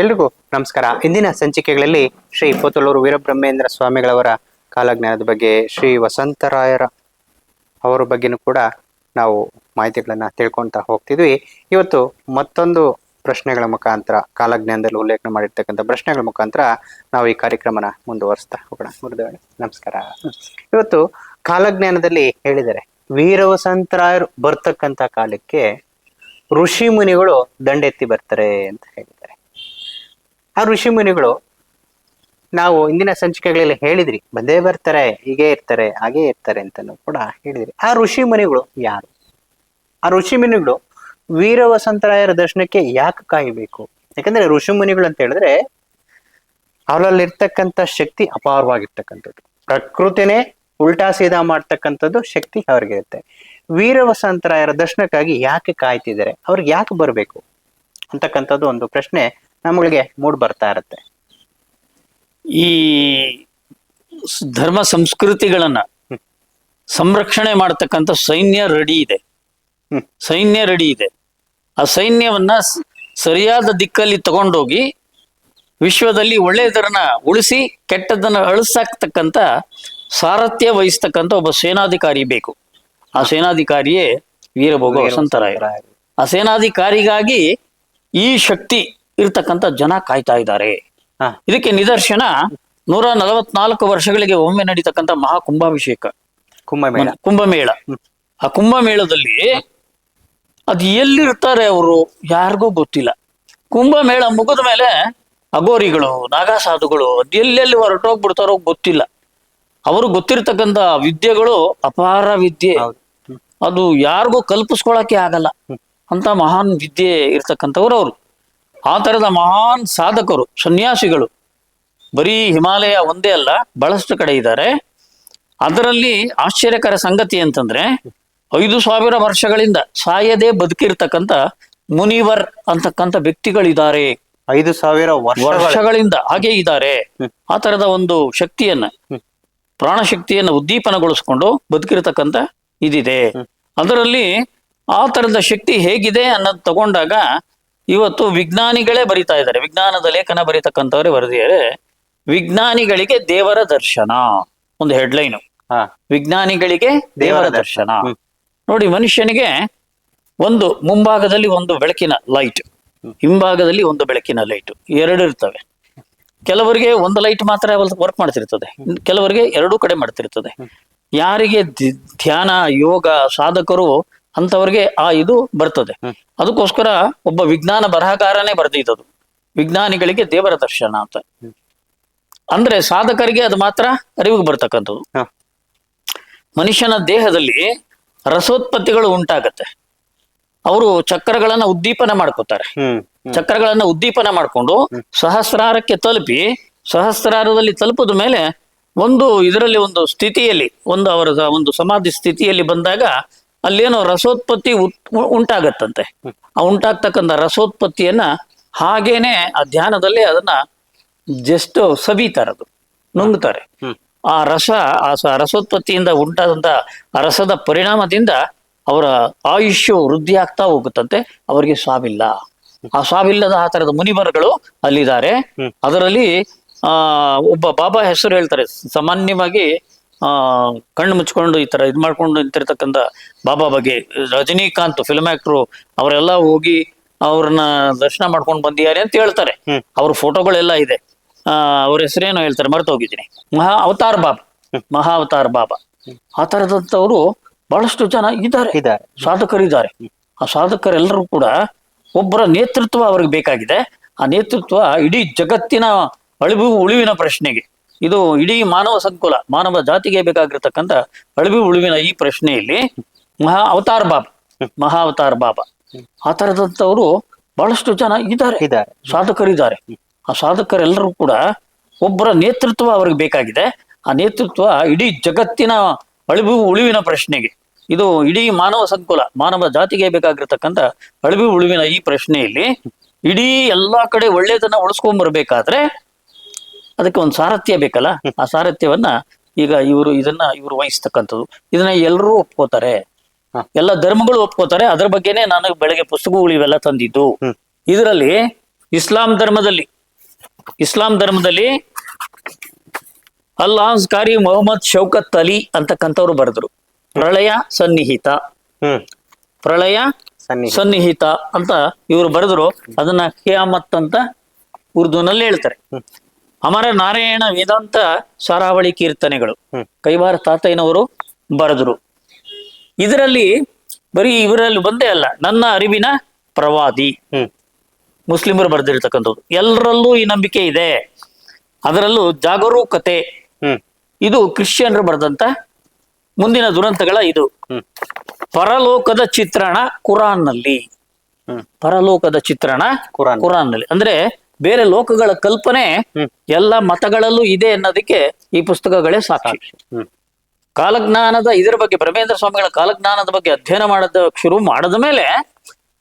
ಎಲ್ರಿಗೂ ನಮಸ್ಕಾರ. ಇಂದಿನ ಸಂಚಿಕೆಗಳಲ್ಲಿ ಶ್ರೀ ಪೋತಲೂರು ವೀರಬ್ರಹ್ಮೇಂದ್ರ ಸ್ವಾಮಿಗಳವರ ಕಾಲಜ್ಞಾನದ ಬಗ್ಗೆ ಶ್ರೀ ವಸಂತರಾಯರ ಅವರ ಬಗ್ಗೆನೂ ಕೂಡ ನಾವು ಮಾಹಿತಿಗಳನ್ನ ತಿಳ್ಕೊಂತ ಹೋಗ್ತಿದ್ವಿ. ಇವತ್ತು ಮತ್ತೊಂದು ಪ್ರಶ್ನೆಗಳ ಮುಖಾಂತರ, ಕಾಲಜ್ಞಾನದಲ್ಲಿ ಉಲ್ಲೇಖ ಮಾಡಿರ್ತಕ್ಕಂಥ ಪ್ರಶ್ನೆಗಳ ಮುಖಾಂತರ ನಾವು ಈ ಕಾರ್ಯಕ್ರಮನ ಮುಂದುವರಿಸ್ತಾ ಹೋಗೋಣ. ಗುರುದೇವರೇ ನಮಸ್ಕಾರ. ಇವತ್ತು ಕಾಲಜ್ಞಾನದಲ್ಲಿ ಹೇಳಿದರೆ, ವೀರ ವಸಂತರಾಯರು ಬರ್ತಕ್ಕಂಥ ಕಾಲಕ್ಕೆ ಋಷಿ ಮುನಿಗಳು ದಂಡೆತ್ತಿ ಬರ್ತಾರೆ ಅಂತ ಹೇಳಿದ್ದಾರೆ. ಆ ಋಷಿ ಮುನಿಗಳು ನಾವು ಇಂದಿನ ಸಂಚಿಕೆಗಳಲ್ಲಿ ಹೇಳಿದ್ರಿ, ಬಂದೇ ಬರ್ತಾರೆ, ಹೀಗೆ ಇರ್ತಾರೆ, ಹಾಗೆ ಇರ್ತಾರೆ ಅಂತಲೂ ಕೂಡ ಹೇಳಿದ್ರಿ. ಆ ಋಷಿ ಮುನಿಗಳು ಯಾರು? ಆ ಋಷಿ ಮುನಿಗಳು ವೀರ ವಸಂತರಾಯರ ದರ್ಶನಕ್ಕೆ ಯಾಕೆ ಕಾಯಬೇಕು? ಯಾಕಂದ್ರೆ ಋಷಿ ಮುನಿಗಳು ಅಂತ ಹೇಳಿದ್ರೆ ಅವರಲ್ಲಿರ್ತಕ್ಕಂಥ ಶಕ್ತಿ ಅಪಾರವಾಗಿರ್ತಕ್ಕಂಥದ್ದು. ಪ್ರಕೃತಿನೇ ಉಲ್ಟಾ ಸೀದಾ ಮಾಡ್ತಕ್ಕಂಥದ್ದು ಶಕ್ತಿ ಅವ್ರಿಗಿರುತ್ತೆ. ವೀರ ವಸಂತರಾಯರ ದರ್ಶನಕ್ಕಾಗಿ ಯಾಕೆ ಕಾಯ್ತಿದ್ದಾರೆ? ಅವ್ರಿಗೆ ಯಾಕೆ ಬರಬೇಕು? ಅಂತಕ್ಕಂಥದ್ದು ಒಂದು ಪ್ರಶ್ನೆ ನಮ್ಮಗಳಿಗೆ ಮೂಡ್ ಬರ್ತಾ ಇರುತ್ತೆ. ಈ ಧರ್ಮ ಸಂಸ್ಕೃತಿಗಳನ್ನ ಸಂರಕ್ಷಣೆ ಮಾಡತಕ್ಕಂಥ ಸೈನ್ಯ ರೆಡಿ ಇದೆ. ಸೈನ್ಯ ರೆಡಿ ಇದೆ. ಆ ಸೈನ್ಯವನ್ನ ಸರಿಯಾದ ದಿಕ್ಕಲ್ಲಿ ತಗೊಂಡೋಗಿ ವಿಶ್ವದಲ್ಲಿ ಒಳ್ಳೆಯದರನ್ನ ಉಳಿಸಿ ಕೆಟ್ಟದನ್ನ ಅಳಿಸಾಕ್ತಕ್ಕಂಥ ಸಾರಥ್ಯ ವಹಿಸ್ತಕ್ಕಂಥ ಒಬ್ಬ ಸೇನಾಧಿಕಾರಿ ಬೇಕು. ಆ ಸೇನಾಧಿಕಾರಿಯೇ ವೀರಭೋಗ ವಸಂತರಾಯ ಆ ಸೇನಾಧಿಕಾರಿಗಾಗಿ ಈ ಶಕ್ತಿ ಇರ್ತಕ್ಕಂಥ ಜನ ಕಾಯ್ತಾ ಇದ್ದಾರೆ. ಇದಕ್ಕೆ ನಿದರ್ಶನ ನೂರ ನಲವತ್ನಾಲ್ಕು ವರ್ಷಗಳಿಗೆ ಒಮ್ಮೆ ನಡೀತಕ್ಕಂಥ ಮಹಾ ಕುಂಭಾಭಿಷೇಕ ಕುಂಭಮೇಳ ಕುಂಭಮೇಳ. ಆ ಕುಂಭಮೇಳದಲ್ಲಿ ಅದು ಎಲ್ಲಿರ್ತಾರೆ ಅವರು ಯಾರಿಗೂ ಗೊತ್ತಿಲ್ಲ. ಕುಂಭಮೇಳ ಮುಗಿದ ಮೇಲೆ ಅಗೋರಿಗಳು ನಾಗಾಸಾಧುಗಳು ಅದು ಎಲ್ಲೆಲ್ಲಿ ಹೊರಟೋಗ್ಬಿಡ್ತಾರೋ ಗೊತ್ತಿಲ್ಲ. ಅವರು ಗೊತ್ತಿರ್ತಕ್ಕಂತ ವಿದ್ಯೆಗಳು ಅಪಾರ ವಿದ್ಯೆ. ಅದು ಯಾರಿಗೂ ಕಲ್ಪಿಸ್ಕೊಳಕ್ಕೆ ಆಗಲ್ಲ. ಅಂತ ಮಹಾನ್ ವಿದ್ಯೆ ಇರ್ತಕ್ಕಂಥವ್ರು ಅವರು. ಆ ಥರದ ಮಹಾನ್ ಸಾಧಕರು ಸನ್ಯಾಸಿಗಳು ಬರೀ ಹಿಮಾಲಯ ಒಂದೇ ಅಲ್ಲ ಬಹಳಷ್ಟು ಕಡೆ ಇದ್ದಾರೆ. ಅದರಲ್ಲಿ ಆಶ್ಚರ್ಯಕರ ಸಂಗತಿ ಅಂತಂದ್ರೆ ಐದು ಸಾವಿರ ವರ್ಷಗಳಿಂದ ಸಾಯದೆ ಬದುಕಿರ್ತಕ್ಕಂಥ ಮುನಿವರ್ ಅಂತಕ್ಕಂಥ ವ್ಯಕ್ತಿಗಳಿದ್ದಾರೆ. ಐದು ಸಾವಿರ ವರ್ಷ ವರ್ಷಗಳಿಂದ ಹಾಗೆ ಇದ್ದಾರೆ. ಆ ತರದ ಒಂದು ಶಕ್ತಿಯನ್ನ ಪ್ರಾಣಶಕ್ತಿಯನ್ನ ಉದ್ದೀಪನಗೊಳಿಸ್ಕೊಂಡು ಬದುಕಿರತಕ್ಕಂತ ಇದಿದೆ. ಅದರಲ್ಲಿ ಆ ತರದ ಶಕ್ತಿ ಹೇಗಿದೆ ಅನ್ನೋದು ತಗೊಂಡಾಗ ಇವತ್ತು ವಿಜ್ಞಾನಿಗಳೇ ಬರಿತಾ ಇದ್ದಾರೆ. ವಿಜ್ಞಾನದ ಲೇಖನ ಬರೀತಕ್ಕಂಥವ್ರೆ ಬರೆದಿದ್ದಾರೆ ವಿಜ್ಞಾನಿಗಳಿಗೆ ದೇವರ ದರ್ಶನ ಒಂದು ಹೆಡ್ಲೈನು. ವಿಜ್ಞಾನಿಗಳಿಗೆ ದೇವರ ದರ್ಶನ. ನೋಡಿ ಮನುಷ್ಯನಿಗೆ ಒಂದು ಮುಂಭಾಗದಲ್ಲಿ ಒಂದು ಬೆಳಕಿನ ಲೈಟ್ ಹಿಂಭಾಗದಲ್ಲಿ ಒಂದು ಬೆಳಕಿನ ಲೈಟ್ ಎರಡು ಇರ್ತವೆ. ಕೆಲವರಿಗೆ ಒಂದು ಲೈಟ್ ಮಾತ್ರ ವರ್ಕ್ ಮಾಡ್ತಿರ್ತದೆ. ಕೆಲವರಿಗೆ ಎರಡೂ ಕಡೆ ಮಾಡ್ತಿರ್ತದೆ. ಯಾರಿಗೆ ಧ್ಯಾನ ಯೋಗ ಸಾಧಕರು ಅಂತವರಿಗೆ ಆ ಇದು ಬರ್ತದೆ. ಅದಕ್ಕೋಸ್ಕರ ಒಬ್ಬ ವಿಜ್ಞಾನ ಬರಹಗಾರನೇ ಬರೆದಿದ್ದದು. ವಿಜ್ಞಾನಿಗಳಿಗೆ ದೇವರ ದರ್ಶನ ಅಂತ. ಅಂದ್ರೆ ಸಾಧಕರಿಗೆ ಅದು ಮಾತ್ರ ಅರಿವಿಗೆ ಬರ್ತಕ್ಕಂಥದ್ದು. ಮನುಷ್ಯನ ದೇಹದಲ್ಲಿ ರಸೋತ್ಪತ್ತಿಗಳು ಉಂಟಾಗತ್ತೆ. ಅವರು ಚಕ್ರಗಳನ್ನ ಉದ್ದೀಪನ ಮಾಡ್ಕೋತಾರೆ. ಚಕ್ರಗಳನ್ನ ಉದ್ದೀಪನ ಮಾಡಿಕೊಂಡು ಸಹಸ್ರಾರಕ್ಕೆ ತಲುಪಿ ಸಹಸ್ರಾರದಲ್ಲಿ ತಲುಪಿದ ಮೇಲೆ ಒಂದು ಇದರಲ್ಲಿ ಒಂದು ಸ್ಥಿತಿಯಲ್ಲಿ ಒಂದು ಅವರ ಒಂದು ಸಮಾಧಿ ಸ್ಥಿತಿಯಲ್ಲಿ ಬಂದಾಗ ಅಲ್ಲೇನೋ ರಸೋತ್ಪತ್ತಿ ಉಂಟಾಗತ್ತಂತೆ. ಆ ಉಂಟಾಗ್ತಕ್ಕಂಥ ರಸೋತ್ಪತ್ತಿಯನ್ನ ಹಾಗೇನೆ ಆ ಧ್ಯಾನದಲ್ಲಿ ಅದನ್ನ ಜಸ್ಟ್ ಸಬೀತಾರದು ನುಂಗ್ತಾರೆ. ಆ ರಸ ಆ ರಸೋತ್ಪತ್ತಿಯಿಂದ ಉಂಟಾದಂತ ರಸದ ಪರಿಣಾಮದಿಂದ ಅವರ ಆಯುಷ್ಯ ವೃದ್ಧಿ ಆಗ್ತಾ ಹೋಗುತ್ತಂತೆ ಅವರಿಗೆ ಸಾವಿಲ್ಲ. ಆ ಸಾವಿಲ್ಲದ ಆ ತರದ ಮುನಿವರಗಳು ಅಲ್ಲಿದ್ದಾರೆ. ಅದರಲ್ಲಿ ಆ ಒಬ್ಬ ಬಾಬಾ ಹೆಸರು ಹೇಳ್ತಾರೆ ಸಾಮಾನ್ಯವಾಗಿ ಕಣ್ಣು ಮುಚ್ಕೊಂಡು ಈ ತರ ಇದ್ ಮಾಡ್ಕೊಂಡು ನಿಂತಿರ್ತಕ್ಕಂಥ ಬಾಬಾ ಬಗ್ಗೆ. ರಜನಿಕಾಂತ್ ಫಿಲ್ಮ್ ಆಕ್ಟ್ರು ಅವರೆಲ್ಲ ಹೋಗಿ ಅವ್ರನ್ನ ದರ್ಶನ ಮಾಡ್ಕೊಂಡು ಬಂದಿದ್ದಾರೆ ಅಂತ ಹೇಳ್ತಾರೆ. ಅವ್ರ ಫೋಟೋಗಳೆಲ್ಲ ಇದೆ. ಆ ಅವ್ರ ಹೆಸರೇನೋ ಹೇಳ್ತಾರೆ ಮರೆತು ಹೋಗಿದ್ದೀನಿ. ಮಹಾ ಅವತಾರ್ ಬಾಬಾ. ಮಹಾ ಅವತಾರ್ ಬಾಬಾ. ಆ ತರದಂತವ್ರು ಬಹಳಷ್ಟು ಜನ ಇದ್ದಾರೆ. ಇದ್ದಾರೆ. ಸಾಧಕರಿದ್ದಾರೆ. ಆ ಸಾಧಕರೆಲ್ಲರೂ ಕೂಡ ಒಬ್ಬರ ನೇತೃತ್ವ ಅವ್ರಿಗೆ ಬೇಕಾಗಿದೆ. ಆ ನೇತೃತ್ವ ಇಡೀ ಜಗತ್ತಿನ ಅಳಿವು ಉಳಿವಿನ ಪ್ರಶ್ನೆಗೆ. ಇದು ಇಡೀ ಮಾನವ ಸಂಕುಲ ಮಾನವ ಜಾತಿಗೆ ಬೇಕಾಗಿರ್ತಕ್ಕಂಥ ಅಳವಿ ಉಳುವಿನ ಈ ಪ್ರಶ್ನೆಯಲ್ಲಿ ಮಹಾ ಅವತಾರ್ ಬಾಬಾ ಮಹಾ ಅವತಾರ್ ಬಾಬಾ. ಆ ತರದಂತವರು ಬಹಳಷ್ಟು ಜನ ಇದ್ದಾರೆ. ಇದ್ದಾರೆ. ಸಾಧಕರಿದ್ದಾರೆ. ಆ ಸಾಧಕರೆಲ್ಲರೂ ಕೂಡ ಒಬ್ಬರ ನೇತೃತ್ವ ಅವ್ರಿಗೆ ಬೇಕಾಗಿದೆ. ಆ ನೇತೃತ್ವ ಇಡೀ ಜಗತ್ತಿನ ಅಳಿವು ಉಳಿವಿನ ಪ್ರಶ್ನೆಗೆ. ಇದು ಇಡೀ ಮಾನವ ಸಂಕುಲ ಮಾನವ ಜಾತಿಗೆ ಬೇಕಾಗಿರ್ತಕ್ಕಂಥ ಅಳಿವು ಉಳಿವಿನ ಈ ಪ್ರಶ್ನೆಯಲ್ಲಿ ಇಡೀ ಎಲ್ಲಾ ಕಡೆ ಒಳ್ಳೇದನ್ನ ಉಳಿಸ್ಕೊಂಡ್ ಬರ್ಬೇಕಾದ್ರೆ ಅದಕ್ಕೆ ಒಂದು ಸಾರಥ್ಯ ಬೇಕಲ್ಲ? ಆ ಸಾರಥ್ಯವನ್ನ ಈಗ ಇವರು ಇದನ್ನ ಇವರು ವಹಿಸ್ತಕ್ಕಂಥದ್ದು. ಇದನ್ನ ಎಲ್ಲರೂ ಒಪ್ಕೋತಾರೆ. ಎಲ್ಲ ಧರ್ಮಗಳು ಒಪ್ಕೋತಾರೆ. ಅದ್ರ ಬಗ್ಗೆನೆ ನಾನು ಬೆಳಗ್ಗೆ ಪುಸ್ತಕಗಳು ಇವೆಲ್ಲ ತಂದಿದ್ದು. ಇದರಲ್ಲಿ ಇಸ್ಲಾಂ ಧರ್ಮದಲ್ಲಿ ಇಸ್ಲಾಂ ಧರ್ಮದಲ್ಲಿ ಅಲ್ಲಾಹ್ ಕಾರಿ ಮೊಹಮ್ಮದ್ ಶೌಕತ್ ಅಲಿ ಅಂತಕ್ಕಂಥವ್ರು ಬರೆದ್ರು. ಪ್ರಳಯ ಸನ್ನಿಹಿತ. ಹ್ಮ್. ಪ್ರಳಯ ಸನ್ನಿ ಸನ್ನಿಹಿತ ಅಂತ ಇವರು ಬರೆದ್ರು. ಅದನ್ನ ಕಿಯಾಮತ್ ಅಂತ ಉರ್ದುನಲ್ಲಿ ಹೇಳ್ತಾರೆ. ಅಮರ ನಾರಾಯಣ ವೇದಾಂತ ಸಾರಾವಳಿ ಕೀರ್ತನೆಗಳು. ಕೈವಾರ ತಾತಯ್ಯನವರು ಬರೆದ್ರು. ಇದರಲ್ಲಿ ಬರೀ ಇವರಲ್ಲಿ ಬಂದೇ ಅಲ್ಲ ನನ್ನ ಅರಿವಿನ ಪ್ರವಾದಿ. ಮುಸ್ಲಿಮರು ಬರೆದಿರ್ತಕ್ಕಂಥದ್ದು. ಎಲ್ಲರಲ್ಲೂ ಈ ನಂಬಿಕೆ ಇದೆ. ಅದರಲ್ಲೂ ಜಾಗರೂಕತೆ. ಇದು ಕ್ರಿಶ್ಚಿಯನ್ರು ಬರೆದಂತ ಮುಂದಿನ ದುರಂತಗಳ ಇದು. ಪರಲೋಕದ ಚಿತ್ರಣ ಕುರಾನ್ನಲ್ಲಿ. ಹ್ಮ್. ಪರಲೋಕದ ಚಿತ್ರಣ ಕುರಾನ್ ಕುರಾನ್ನಲ್ಲಿ. ಅಂದ್ರೆ ಬೇರೆ ಲೋಕಗಳ ಕಲ್ಪನೆ. ಎಲ್ಲ ಮತಗಳಲ್ಲೂ ಇದೆ ಅನ್ನೋದಕ್ಕೆ ಈ ಪುಸ್ತಕಗಳೇ ಸಾಕ್ಷಿ. ಕಾಲಜ್ಞಾನದ ಇದರ ಬಗ್ಗೆ ಬ್ರಹ್ಮೇಂದ್ರ ಸ್ವಾಮಿಗಳ ಕಾಲಜ್ಞಾನದ ಬಗ್ಗೆ ಅಧ್ಯಯನ ಮಾಡದ ಶುರು ಮಾಡದ ಮೇಲೆ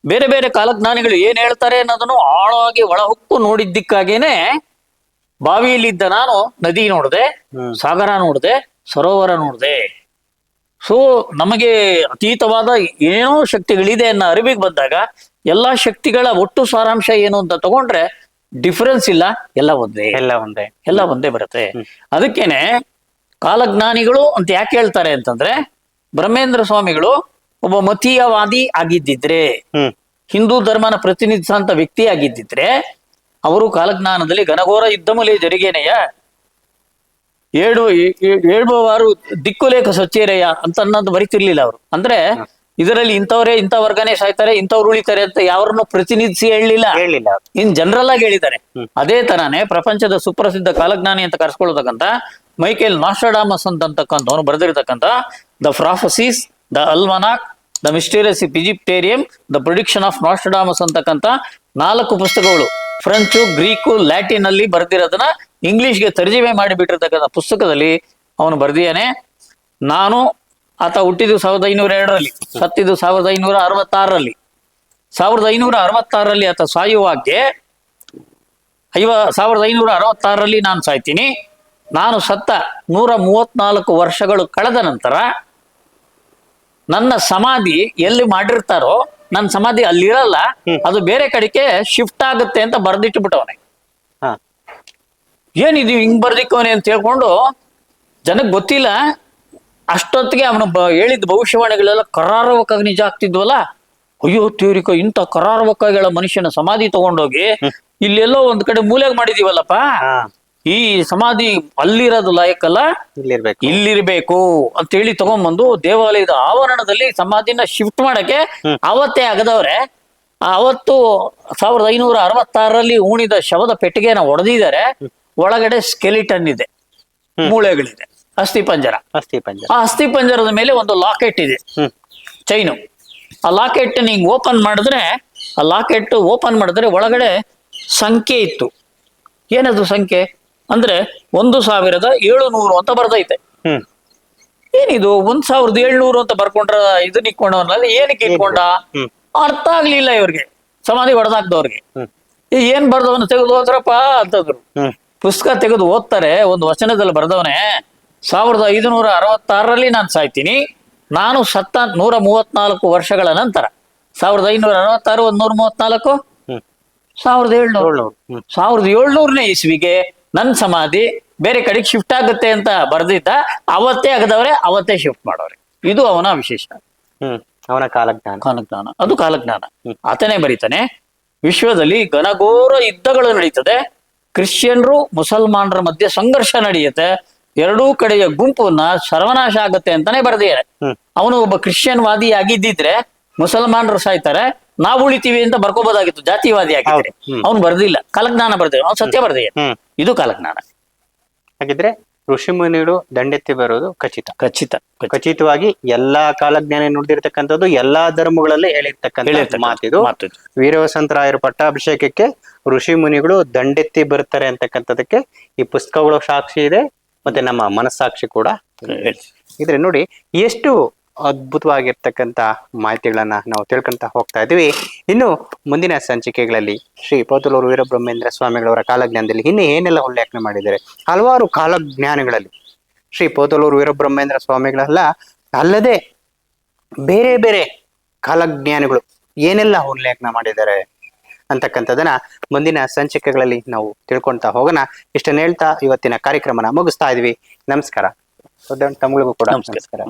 ಬೇರೆ ಬೇರೆ ಕಾಲಜ್ಞಾನಿಗಳು ಏನ್ ಹೇಳ್ತಾರೆ ಅನ್ನೋದನ್ನು ಆಳವಾಗಿ ಒಳಹೊಕ್ಕು ನೋಡಿದ್ದಕ್ಕಾಗೇನೆ ಬಾವಿಯಲ್ಲಿದ್ದ ನಾನು ನದಿ ನೋಡಿದೆ ಸಾಗರ ನೋಡಿದೆ ಸರೋವರ ನೋಡಿದೆ. ಸೊ ನಮಗೆ ಅತೀತವಾದ ಏನೋ ಶಕ್ತಿಗಳಿದೆ ಅನ್ನೋ ಅರಿವಿಗೆ ಬಂದಾಗ ಎಲ್ಲಾ ಶಕ್ತಿಗಳ ಒಟ್ಟು ಸಾರಾಂಶ ಏನು ಅಂತ ತಗೊಂಡ್ರೆ ಡಿಫರೆನ್ಸ್ ಇಲ್ಲ ಎಲ್ಲ ಒಂದೇ. ಎಲ್ಲ ಒಂದೇ. ಎಲ್ಲ ಒಂದೇ ಬರುತ್ತೆ. ಅದಕ್ಕೇನೆ ಕಾಲಜ್ಞಾನಿಗಳು ಅಂತ ಯಾಕೆ ಹೇಳ್ತಾರೆ ಅಂತಂದ್ರೆ ಬ್ರಹ್ಮೇಂದ್ರ ಸ್ವಾಮಿಗಳು ಒಬ್ಬ ಮತೀಯವಾದಿ ಆಗಿದ್ದಿದ್ರೆ ಹಿಂದೂ ಧರ್ಮನ ಪ್ರತಿನಿಧಿಸಂತ ವ್ಯಕ್ತಿ ಆಗಿದ್ದಿದ್ರೆ ಅವರು ಕಾಲಜ್ಞಾನದಲ್ಲಿ ಘನಘೋರ ಯುದ್ಧಮುಲಿ ಜರಿಗೇನೆಯ ಏಳು ಏಳುವಾರು ದಿಕ್ಕುಲೇಖ ಸಚ್ಚೇರೆಯ ಅಂತ ಅನ್ನೋದು ಬರಿತಿರ್ಲಿಲ್ಲ ಅವರು. ಅಂದ್ರೆ ಇದರಲ್ಲಿ ಇಂಥವರೇ ಇಂಥ ವರ್ಗನೇ ಸಾಯ್ತಾರೆ ಇಂಥವ್ರು ಉಳಿತಾರೆ ಅಂತ ಯಾರನ್ನು ಪ್ರತಿನಿಧಿಸಿ ಹೇಳಲಿಲ್ಲ. ಹೇಳಿಲ್ಲ ಇನ್ ಜನರಲ್ ಆಗಿ ಹೇಳಿದ್ದಾರೆ. ಅದೇ ತರಾನೇ ಪ್ರಪಂಚದ ಸುಪ್ರಸಿದ್ಧ ಕಾಲಜ್ಞಾನಿ ಅಂತ ಕರೆಸ್ಕೊಳ್ತಕ್ಕಂಥ ಮೈಕೇಲ್ ನಾಸ್ಟ್ರಡಾಮಸ್ ಅಂತಕ್ಕಂಥವನು ಬರೆದಿರತಕ್ಕಂತ the prophecies the almanac the mysterious ಪಿಜಿಪ್ಟೇರಿಯಂ the prediction of Nostradamus ಅಂತಕ್ಕಂಥ ನಾಲ್ಕು ಪುಸ್ತಕಗಳು. ಫ್ರೆಂಚು ಗ್ರೀಕು ಲ್ಯಾಟಿನ್ ಅಲ್ಲಿ ಬರೆದಿರೋದನ್ನ ಇಂಗ್ಲಿಷ್ಗೆ ತರ್ಜಿಮೆ ಮಾಡಿಬಿಟ್ಟಿರ್ತಕ್ಕಂಥ ಪುಸ್ತಕದಲ್ಲಿ ಅವನು ಬರೆದಿಯಾನೆ ನಾನು ಆತ ಹುಟ್ಟಿದ್ದು ಸಾವಿರದ ಐನೂರ ಎರಡರಲ್ಲಿ ಸತ್ತಿದ್ದು ಸಾವಿರದ ಐನೂರ ಅರವತ್ತಾರರಲ್ಲಿ. ಸಾವಿರದ ಐನೂರ ಅರವತ್ತಾರರಲ್ಲಿ ಆತ ಸಾಯುವಾಗೆ ಐವ ಸಾವಿರದ ಐನೂರ ಅರವತ್ತಾರರಲ್ಲಿ ನಾನು ಸಾಯ್ತೀನಿ. ನಾನು ಸತ್ತ ನೂರ ಮೂವತ್ನಾಲ್ಕು ವರ್ಷಗಳು ಕಳೆದ ನಂತರ ನನ್ನ ಸಮಾಧಿ ಎಲ್ಲಿ ಮಾಡಿರ್ತಾರೋ ನನ್ನ ಸಮಾಧಿ ಅಲ್ಲಿರಲ್ಲ. ಅದು ಬೇರೆ ಕಡೆಗೆ ಶಿಫ್ಟ್ ಆಗುತ್ತೆ ಅಂತ ಬರ್ದಿಟ್ಟು ಬಿಟ್ಟವನೆ ಹಾ. ಏನಿದು ಹಿಂಗ್ ಬರ್ದಿಕ್ಕವನೆ ಅಂತ ಹೇಳ್ಕೊಂಡು ಜನಕ್ಕೆ ಗೊತ್ತಿಲ್ಲ ಅಷ್ಟೊತ್ತಿಗೆ ಅವನು ಬ ಹೇಳಿದ ಭವಿಷ್ಯವಾಣಿಗಳೆಲ್ಲ ಕರಾರವಕ್ಕಾಗಿ ನಿಜ ಆಗ್ತಿದ್ವಲ್ಲ? ಅಯ್ಯೋ ತೀವ್ರಿಕ ಇಂಥ ಕರಾರವಕ್ಕಾಗಿಗಳ ಮನುಷ್ಯನ ಸಮಾಧಿ ತಗೊಂಡೋಗಿ ಇಲ್ಲೆಲ್ಲೋ ಒಂದ್ ಕಡೆ ಮೂಲೆಗೆ ಮಾಡಿದೀವಲ್ಲಪ್ಪ. ಈ ಸಮಾಧಿ ಅಲ್ಲಿರೋದು ಲಾಯಕ್ಕಲ್ಲ? ಇಲ್ಲಿರ್ಬೇಕು. ಇಲ್ಲಿರ್ಬೇಕು ಅಂತ ಹೇಳಿ ತಗೊಂಡ್ಬಂದು ದೇವಾಲಯದ ಆವರಣದಲ್ಲಿ ಸಮಾಧಿನ ಶಿಫ್ಟ್ ಮಾಡಕ್ಕೆ ಅವತ್ತೇ ಆಗದವ್ರೆ. ಅವತ್ತು ಸಾವಿರದ ಐನೂರ ಅರವತ್ತಾರರಲ್ಲಿ ಉಣಿದ ಶವದ ಪೆಟ್ಟಿಗೆನ ಒಡೆದಿದ್ದಾರೆ. ಒಳಗಡೆ ಸ್ಕೆಲಿಟನ್ ಇದೆ. ಮೂಳೆಗಳಿದೆ. ಅಸ್ಥಿ ಪಂಜರ. ಅಸ್ಥಿ ಪಂಜರ. ಆ ಅಸ್ಥಿ ಪಂಜರದ ಮೇಲೆ ಒಂದು ಲಾಕೆಟ್ ಇದೆ. ಹ್ಮ್. ಚೈನು ಆ ಲಾಕೆಟ್ ಹಿಂಗ್ ಓಪನ್ ಮಾಡಿದ್ರೆ ಆ ಲಾಕೆಟ್ ಓಪನ್ ಮಾಡಿದ್ರೆ ಒಳಗಡೆ ಸಂಖ್ಯೆ ಇತ್ತು. ಏನದು ಸಂಖ್ಯೆ? ಅಂದ್ರೆ ಒಂದು ಸಾವಿರದ ಏಳುನೂರು ಅಂತ ಬರ್ದೈತೆ. ಹ್ಮ್. ಏನಿದು? ಒಂದ್ ಸಾವಿರದ ಏಳ್ನೂರು ಅಂತ ಬರ್ಕೊಂಡ್ರ ಇದನ್ನ ಇಟ್ಕೊಂಡವನಲ್ಲ ಏನಕ್ಕೆ ಇಟ್ಕೊಂಡ? ಹ್ಮ್. ಅರ್ಥ ಆಗ್ಲಿಲ್ಲ ಇವ್ರಿಗೆ. ಸಮಾಧಿ ಹೊಡೆದಾಕ್ದವ್ರಿಗೆ ಹ್ಮ್. ಈ ಏನ್ ಬರ್ದವನು ತೆಗೆದು ಹೋದ್ರಪ್ಪ ಅಂತಂದ್ರು. ಹ್ಮ್. ಪುಸ್ತಕ ತೆಗೆದು ಓದ್ತಾರೆ ಒಂದು ವಚನದಲ್ಲಿ ಬರ್ದವನೆ. ಸಾವಿರದ ಐದುನೂರ ಅರವತ್ತಾರರಲ್ಲಿ ನಾನು ಸಾಯ್ತೀನಿ. ನಾನು ಸತ್ತ ನೂರ ಮೂವತ್ನಾಲ್ಕು ವರ್ಷಗಳ ನಂತರ. ಸಾವಿರದ ಐನೂರ ಅರವತ್ತಾರು ಒಂದ್ ನೂರ ಮೂವತ್ನಾಲ್ಕು ಸಾವಿರದ ಏಳ್ನೂರು. ಸಾವಿರದ ಏಳ್ನೂರನೇ ಇಸ್ವಿಗೆ ನನ್ನ ಸಮಾಧಿ ಬೇರೆ ಕಡೆಗೆ ಶಿಫ್ಟ್ ಆಗುತ್ತೆ ಅಂತ ಬರ್ದಿದ್ದ ಅವತ್ತೇ ಆಗದವ್ರೆ ಅವತ್ತೇ ಶಿಫ್ಟ್ ಮಾಡೋರೆ. ಇದು ಅವನ ವಿಶೇಷ. ಹ್ಮ್. ಅವನ ಕಾಲಜ್ಞಾನ. ಕಾಲಜ್ಞಾನ. ಅದು ಕಾಲಜ್ಞಾನ. ಆತನೇ ಬರೀತಾನೆ ವಿಶ್ವದಲ್ಲಿ ಘನಘೋರ ಯುದ್ಧಗಳು ನಡೀತದೆ. ಕ್ರಿಶ್ಚಿಯನ್ರು ಮುಸಲ್ಮಾನರ ಮಧ್ಯೆ ಸಂಘರ್ಷ ನಡೆಯುತ್ತೆ. ಎರಡೂ ಕಡೆಯ ಗುಂಪನ್ನ ಸರ್ವನಾಶ ಆಗುತ್ತೆ ಅಂತಾನೆ ಬರೆದಿದ್ದಾರೆ. ಅವನು ಒಬ್ಬ ಕ್ರಿಶ್ಚಿಯನ್ ವಾದಿ ಆಗಿದ್ದಿದ್ರೆ ಮುಸಲ್ಮಾನರು ಸಾಯ್ತಾರೆ ನಾವು ಉಳಿತೀವಿ ಅಂತ ಬರ್ಕೋಬಹುದಾಗಿತ್ತು ಜಾತಿವಾದಿ ಆಗಿದ್ರೆ ಅವನು ಬರ್ದಿಲ್ಲ. ಕಾಲಜ್ಞಾನ ಬರ್ದಿಲ್ಲ ಅವ್ನು ಸತ್ಯ ಹ್ಮ್. ಇದು ಕಾಲಜ್ಞಾನ. ಹಾಗಿದ್ರೆ ಋಷಿ ಮುನಿಗಳು ದಂಡೆತ್ತಿ ಬರೋದು ಖಚಿತ. ಖಚಿತ ಖಚಿತ. ಖಚಿತವಾಗಿ ಎಲ್ಲಾ ಕಾಲಜ್ಞಾನ ನುಡಿದಿರ್ತಕ್ಕಂಥದ್ದು ಎಲ್ಲಾ ಧರ್ಮಗಳಲ್ಲಿ ಹೇಳಿರ್ತಕ್ಕಂಥ ಮಾತಿದು. ವೀರವಸಂತರಾಯರ ಪಟ್ಟಾಭಿಷೇಕಕ್ಕೆ ಋಷಿ ಮುನಿಗಳು ದಂಡೆತ್ತಿ ಬರ್ತಾರೆ ಅಂತಕ್ಕಂಥದಕ್ಕೆ ಈ ಪುಸ್ತಕಗಳು ಸಾಕ್ಷಿ ಇದೆ. ಮತ್ತೆ ನಮ್ಮ ಮನಸ್ಸಾಕ್ಷಿ ಕೂಡ. ಇದ್ರೆ ನೋಡಿ ಎಷ್ಟು ಅದ್ಭುತವಾಗಿರ್ತಕ್ಕಂಥ ಮಾಹಿತಿಗಳನ್ನ ನಾವು ತಿಳ್ಕೊಂತ ಹೋಗ್ತಾ ಇದೀವಿ ಇನ್ನು ಮುಂದಿನ ಸಂಚಿಕೆಗಳಲ್ಲಿ ಶ್ರೀ ಪೋತಲೂರು ವೀರಬ್ರಹ್ಮೇಂದ್ರ ಸ್ವಾಮಿಗಳವರ ಕಾಲಜ್ಞಾನದಲ್ಲಿ ಇನ್ನು ಏನೆಲ್ಲ ಉಲ್ಲೇಖನ ಮಾಡಿದ್ದಾರೆ? ಹಲವಾರು ಕಾಲಜ್ಞಾನಗಳಲ್ಲಿ ಶ್ರೀ ಪೋತಲೂರು ವೀರಬ್ರಹ್ಮೇಂದ್ರ ಸ್ವಾಮಿಗಳೆಲ್ಲ ಅಲ್ಲದೆ ಬೇರೆ ಬೇರೆ ಕಾಲಜ್ಞಾನಿಗಳು ಏನೆಲ್ಲ ಉಲ್ಲೇಖನ ಮಾಡಿದ್ದಾರೆ? ಅಂತಕ್ಕಂಥದನ್ನ ಮುಂದಿನ ಸಂಚಿಕೆಗಳಲ್ಲಿ ನಾವು ತಿಳ್ಕೊಳ್ತಾ ಹೋಗೋಣ. ಇಷ್ಟನ್ನ ಹೇಳ್ತಾ ಇವತ್ತಿನ ಕಾರ್ಯಕ್ರಮನ ಮುಗಿಸ್ತಾ ಇದ್ವಿ. ನಮಸ್ಕಾರ. ತಮ್ಗಳಿಗೂ ಕೂಡ ನಮಸ್ಕಾರ.